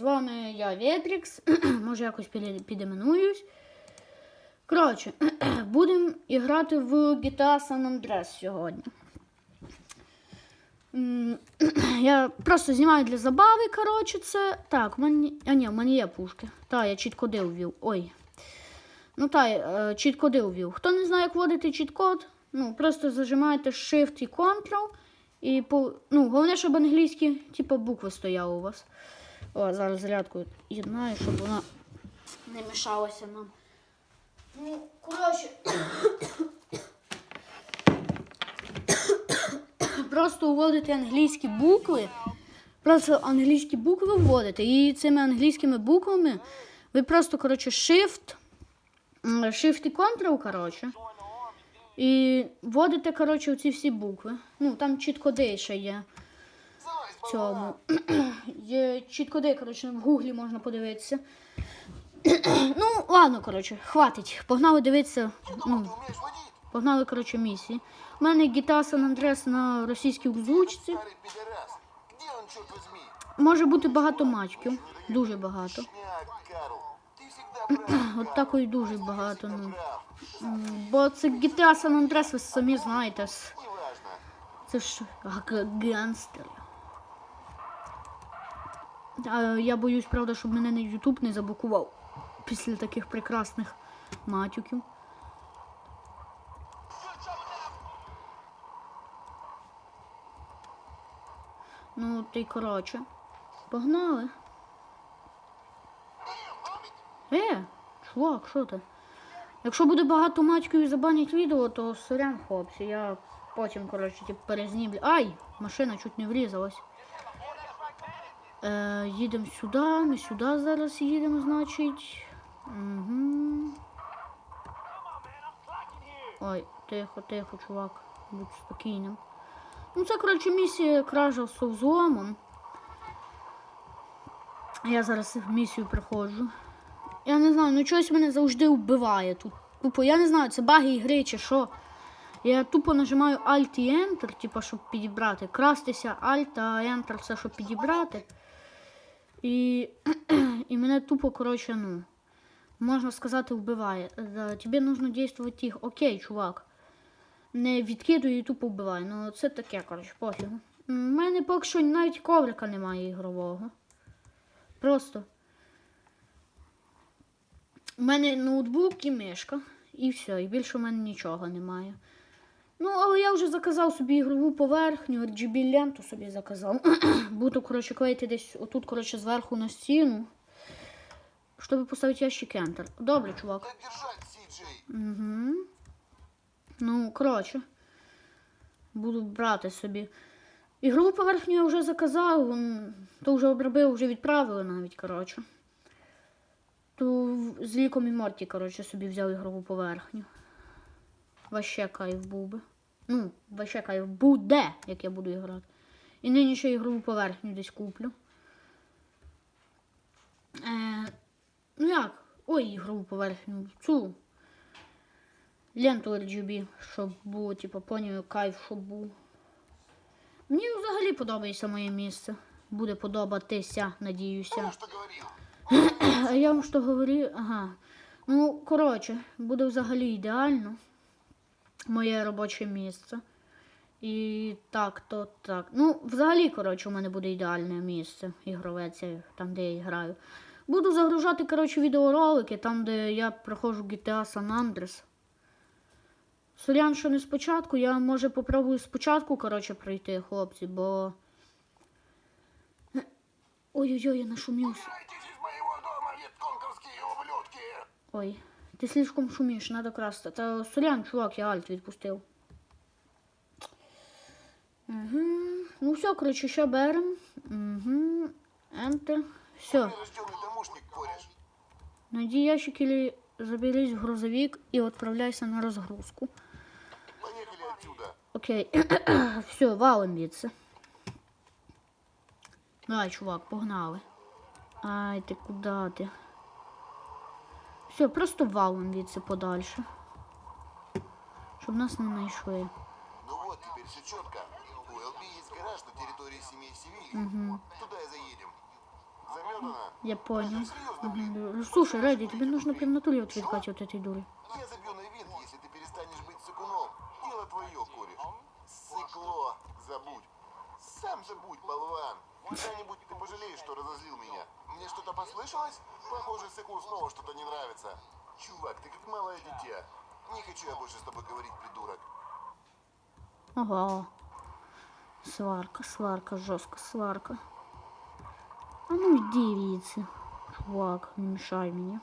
з вами я Ветрікс. Може якось підіменуюсь. Коротше, будемо грати в GTA San Andreas сьогодні. Я просто знімаю для забави, коротше, це. Так, в мене. А ні, в мене є пушки. Та, я чіт-коди ввів. Ой. Ну та, е, чіт-коди ввів. Хто не знає, як вводити чіт-код, ну просто зажимаєте Shift і Ctrl. І по, ну, головне, щоб англійські типу, букви стояли у вас. О, зараз зарядку єднаю, щоб вона не мішалася нам. Ну, коротше. Просто вводите англійські букви. Просто англійські букви вводите. І цими англійськими буквами ви просто, коротше, Shift. Shift і Ctrl, коротше. І вводите, коротше, оці всі букви. Ну, там чіткоди ще є в цьому. Є чіткоди, коротше, в гуглі можна подивитися. ну, ладно, коротше, хватить. Погнали дивитися. Думал, Ну, ты умеешь водить? погнали, коротше, місії. У мене GTA San Andreas на російській озвучці. Старый пидорас. Где он, черт возьми? Може бути багато матчів. Дуже багато. Шняк, Карл. Ты всегда прав. От такої дуже багато. Ну. Прав. М, Бо це GTA San Andreas, ви самі знаєте. с- Неважно. Це ж г- гангстер. Я боюсь, правда, щоб мене на YouTube не заблокував після таких прекрасних матюків. Ну, ти коротше. Погнали. Е, чувак, що ти? Якщо буде багато матьків і забанять відео, то сорян, хлопці, я потім, коротше, типу, перезнімлю. Ай! Машина чуть не врізалась. Е, їдемо сюди, ми сюди зараз їдемо, значить. Угу. Ой, тихо, тихо, чувак. Будь спокійним. Ну, це, коротше, місія кража з совзломом. Я зараз місію проходжу. Я не знаю, ну чогось мене завжди вбиває тут. Тупо, я не знаю, це баги ігри чи що. Я тупо нажимаю Alt і Enter, типу, щоб підібрати. Крастися Alt, а Enter це щоб підібрати. І, і мене тупо, коротше, ну, можна сказати, вбиває. Е, Тобі нужно дійствувати тихо. Окей, чувак. Не відкидує і тупо вбиває. Ну це таке, коротше, пофігу. У мене поки що навіть коврика немає ігрового. Просто. У мене ноутбук і мишка, і все, і більше у мене нічого немає. Ну, але я вже заказав собі ігрову поверхню, RGB ленту собі заказав. Буду, коротше, клеїти десь отут, коротше, зверху на стіну. Щоб поставити ящик Enter. Добре, чувак. Угу. Ну, коротше, буду брати собі. Ігрову поверхню я вже заказав, то вже обробив, вже відправили навіть, коротше. То з ліком і Морті, коротше, собі взяв ігрову поверхню. Ваще кайф був би. Ну, ваще кайф буде, як я буду грати. І нині ще ігрову поверхню десь куплю. Е, ну як? Ой, ігрову поверхню. Цю ленту RGB, щоб було, типу, поняв, кайф, щоб був. Мені взагалі подобається моє місце. Буде подобатися, надіюся. А я вам що говорю? Ага. Ну, коротше, буде взагалі ідеально моє робоче місце. І так, то так. Ну, взагалі, коротше, у мене буде ідеальне місце ігрове, це там, де я граю. Буду загружати, коротше, відеоролики, там, де я проходжу GTA San Andreas. Сорян, що не спочатку, я може попробую спочатку, коротше, пройти, хлопці, бо. Ой-ой-ой, я нашумівся. Ой, ти слишком шумиш, надо красти. Та солян, чувак, я альт відпустив. Угу. Ну все, коротше, ще берем. Угу. Enter. Все. Найди ящик или заберись в грузовик и отправляйся на разгрузку. Окей. Все, валим звідси. Давай, чувак, погнали. Ай, ти куди ти? Все, просто валим звідси подальше. Щоб нас не знайшли. Ну вот, теперь все четко. У ЛБ есть гараж на территории семьи Севильи. Туда и заедем. Замерз она. Я понял. Серьезно, блин. Мгм. Слушай, Рэдди, тебе нужно прям в натуре отвлекать от этой дуры. Я забью на винт, если ты перестанешь быть сыкуном. Дело твое, кореш. Сыкло, забудь. Сам забудь, болван. Когда-нибудь ты пожалеешь, что разозлил меня. Мне что-то послышалось? Похоже, сыклу снова что-то не нравится. Чувак, ты как малое дитя. Не хочу я больше с тобой говорить, придурок. Ага. Сварка, сварка, жорстка сварка. А ну йди віці. Чувак, не мешай мені.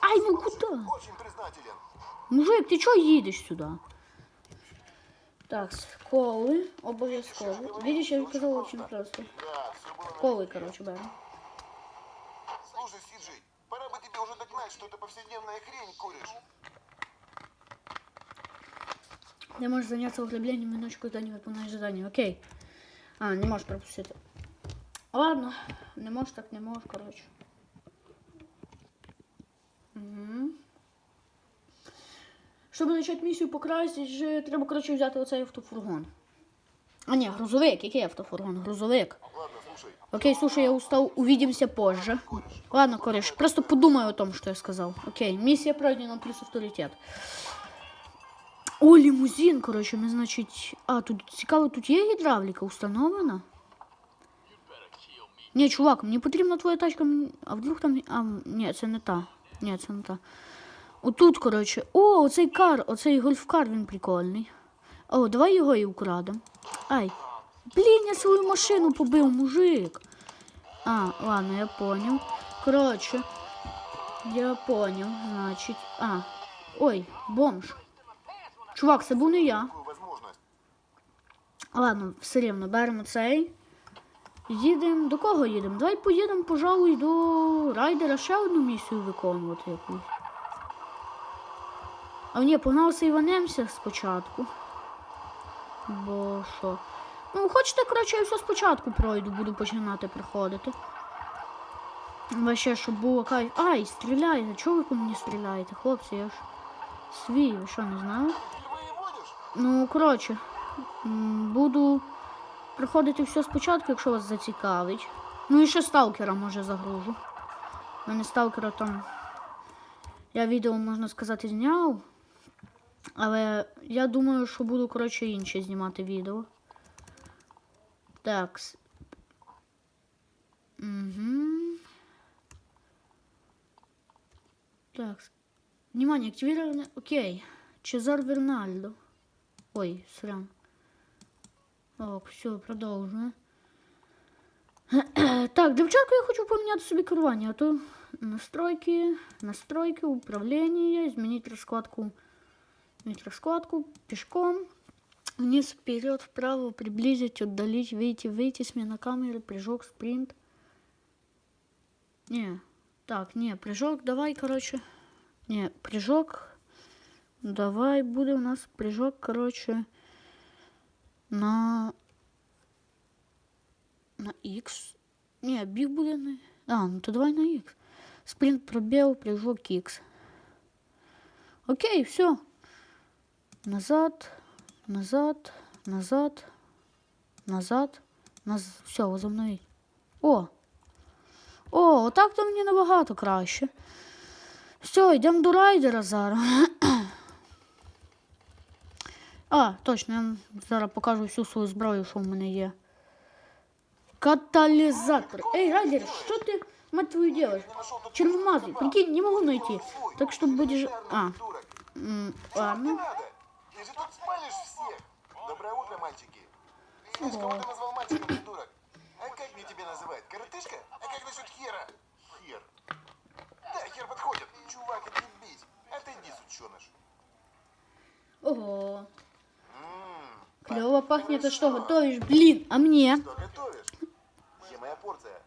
Ай, ну куди? Очень признателен. Мужик, ти чого їдеш сюди? Так, коли обов'язково. Видиш, я казав дуже просто. Да, Коли, коротше, беремо. Слушай, Сиджей, пора бы тебе уже догнать, что это повседневная хрень, кореш. Не можешь заняться углублением и ночью, когда не выполняешь задание. Окей. А, не можешь пропустить. Ладно, не можешь, так не можешь, короче. Угу. Щоб почати місію покрасити, ж треба, коротше, взяти оцей автофургон. А ні, грузовик. Який автофургон? Грузовик. Ладно, слушай, Окей, слушай, я устал. Увидимся позже. Ладно, кореш, просто подумай о том, что я сказал. Окей, миссия пройдена, плюс авторитет. О, лимузин, коротше, ми, значить. А, тут цікаво, тут є гідравліка установлена? Ні, чувак, мені потрібна твоя тачка. А вдруг там. А, ні, це не та. Ні, це не та. Отут, коротше. О, оцей кар, оцей гольфкар, він прикольний. О, давай його і украдемо. Ай. Блін, я свою машину побив, мужик. А, ладно, я понял. Коротше, я понял, значить. А. Ой, бомж. Чувак, це був не я. Ладно, все рівно, беремо цей. Їдемо. До кого їдемо? Давай поїдемо, пожалуй, до райдера ще одну місію виконувати якусь. А ні, погналися Іванемся спочатку. Бо що? Ну, хочете, коротше, я все спочатку пройду, буду починати приходити. Ваще, щоб було кай. Ай, стріляйте. Чого ви по мені стріляєте, хлопці? Я ж свій, ви що, не водишь? Ну, коротше, буду приходити все спочатку, якщо вас зацікавить. Ну і ще сталкера може загружу. У мене сталкера там. Я відео, можна сказати, зняв. Але я думаю, що буду, коротше, інше знімати відео. Так. Угу. Так. Внимание, активировано. Окей. Чезар Вернальдо. Ой, срам. Ок, все, продовжую. Так, для я хочу поміняти собі керування, а то настройки, настройки, управління, змінити розкладку, змінити розкладку, пішком, вниз, вперед, вправо, приблизить, отдалить, выйти, выйти, смена камеры, прыжок, спринт. Не, так, не, прыжок, давай, короче, не, прыжок, Давай буде у нас прыжок, короче, на. На X. Не, біг буде на. А, ну то давай на X. Спринт пробел, прыжок X. Окей, все. Назад, назад, назад, назад, назад. Все, возобновить. О! О, отак то мені набагато краще. Все, йдемо до райдера зараз. А, точно, я вам зараз покажу всю свою зброю, що в мене є. Катализатор. Эй, Райдер, что ты, мать твою, делаешь? Червомазый, прикинь, не могу найти. Так что будешь... А, Придурок. м, Ты же тут спалишь всех. Доброе утро, мальчики. Видишь, кого ты назвал мальчиком, придурок? А как мне тебя называть? Коротышка? А как насчет хера? Хер. Да, хер подходит. Чувак, отъебись. Отойди, сученыш. Ого. Ммм, Клево пахнет, а что, готовишь? Блин, а мне? что готовишь? Где моя порция?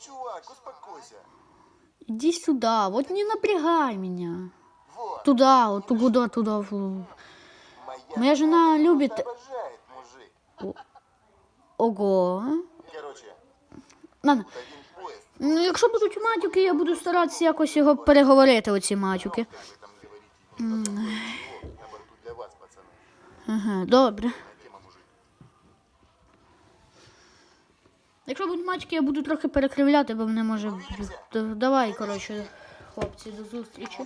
Чувак, успокойся. Иди сюда, вот не напрягай меня. Туда, вот туда, туда. Моя, жена любит-. Ого. Ладно. Ну, якщо будуть матюки, я буду старатися якось його переговорити, оці матюки. Ага, добре. Якщо будуть мачки, я буду трохи перекривляти, бо мене може. Давай, коротше, хлопці, до зустрічі.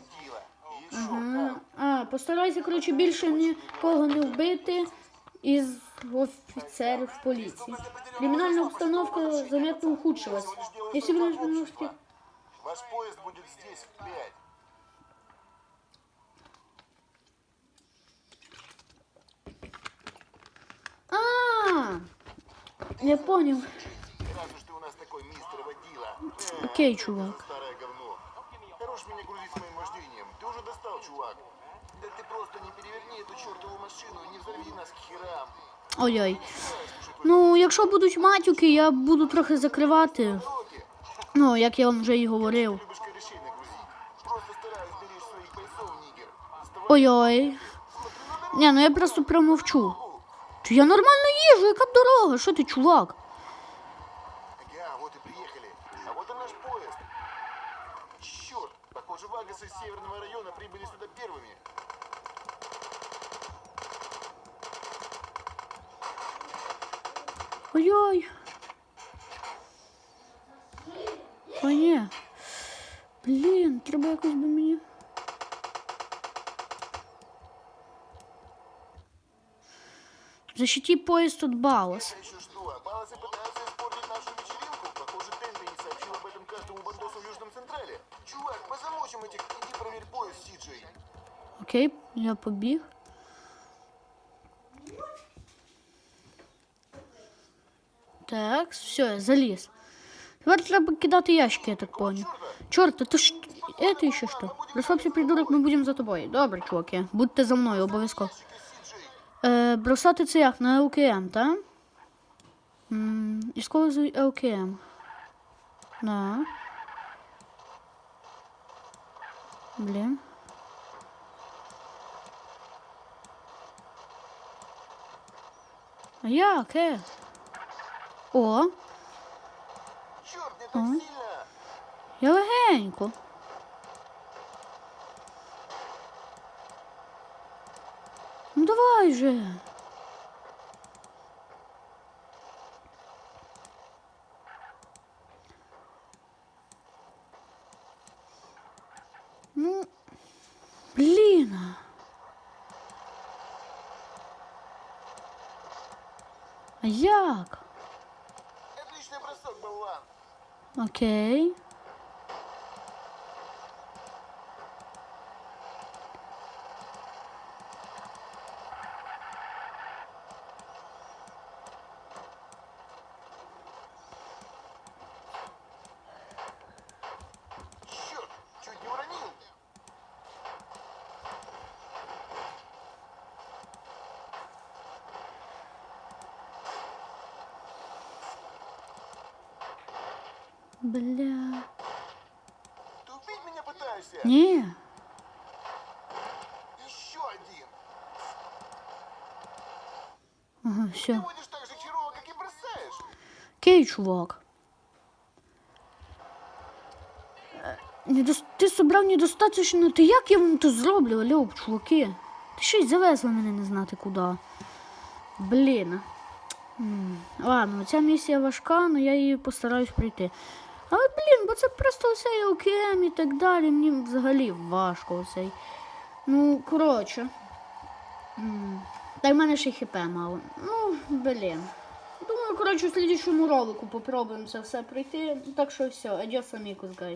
Ага. А, постарайся, коротше, більше нікого не вбити із офіцерів поліції. Кримінальна обстановка заметно ухудшилась. Якщо ви не можете... Ваш поезд будет здесь в пять. А, я понял. Раз уж ты у нас такой мистер водила. Окей, чувак. Ой-ой. Слушай, твои Ну, якщо будуть матюки, я буду трохи закривати. руки. Ну, як я вам вже і говорив. Любишь корешей нагрузить. Просто стараюсь беречь своих бойцов, нигер. Вставай, Ой-ой. Ні, ну я просто промовчу. Чи я нормально їжу, яка дорога? Що ти, чувак? Ага, вот и приехали. А вот и наш поезд. Черт, похоже, вагасы из северного района прибыли сюда первыми. Ой-ой. Ой, ні. Блін, треба якось би мені. Защити поезд от Балас. Это еще что? Баласы пытаются испортить нашу вечеринку? Похоже, Тенпи не сообщил об этом каждому бандосу в Южном Централе. Чувак, позамочим этих. Иди проверь поезд, Сиджей. Окей, я побіг. Так, все, заліз. Тепер треба кидати ящики, я так понял. Чорт, это ж... Это еще что? Розслабся, придурок, ми будемо за тобою. Добре, чуваки, будьте за мною, обов'язково. Е, бросати це на ЛКМ, так? Используй ЛКМ. Да. Блін. А як, е? О, Черт, не так сильно. я легенько. Ну давай же. Ну, блін. А як? Отличный бросок, болван. Окей. Черт, чуть не уронил. Бля. Ты убить меня пытаешься? Ні. Еще один. Ага, Ты все. водишь так же херово, как и бросаешь. Окей, чувак. Е, недос- Ти собрав недостаточно. Ти як я вам то зроблю, алло, чуваки? Ти ще й завезли мене не знати куди. Блін. М, Ладно, ця місія важка, але я її постараюсь пройти. Але, блін, бо це просто оцей океан і так далі. Мені взагалі важко оцей. Ну, коротше. Та й в мене ще хп мало. Ну, блін. Думаю, коротше, в слідчому ролику попробуємо це все пройти. Так що все, адіос, амікус, гайс.